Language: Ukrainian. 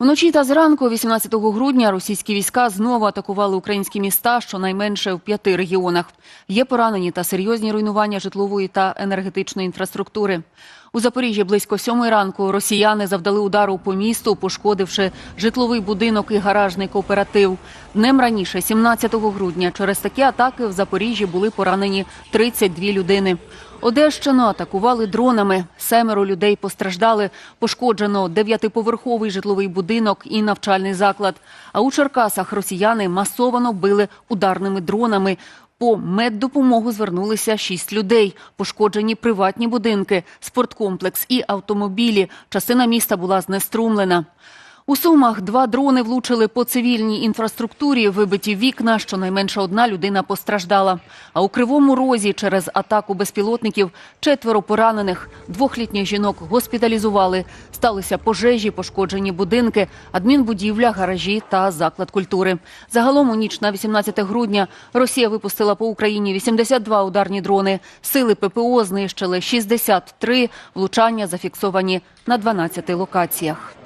Вночі та зранку, 18 грудня, російські війська знову атакували українські міста, щонайменше в п'яти регіонах. Є поранені та серйозні руйнування житлової та енергетичної інфраструктури. У Запоріжжі близько сьомої ранку росіяни завдали удару по місту, пошкодивши житловий будинок і гаражний кооператив. Днем раніше, 17 грудня, через такі атаки в Запоріжжі були поранені 32 людини. Одещину атакували дронами. Семеро людей постраждали. Пошкоджено дев'ятиповерховий житловий будинок і навчальний заклад. А у Черкасах росіяни масовано били ударними дронами. По меддопомогу звернулися шість людей. Пошкоджені приватні будинки, спорткомплекс і автомобілі. Частина міста була знеструмлена. У Сумах два дрони влучили по цивільній інфраструктурі, вибиті вікна, щонайменше одна людина постраждала. А у Кривому Розі через атаку безпілотників четверо поранених, двох літніх жінок госпіталізували. Сталися пожежі, пошкоджені будинки, адмінбудівля, гаражі та заклад культури. Загалом у ніч на 18 грудня Росія випустила по Україні 82 ударні дрони. Сили ППО знищили 63, влучання зафіксовані на 12 локаціях.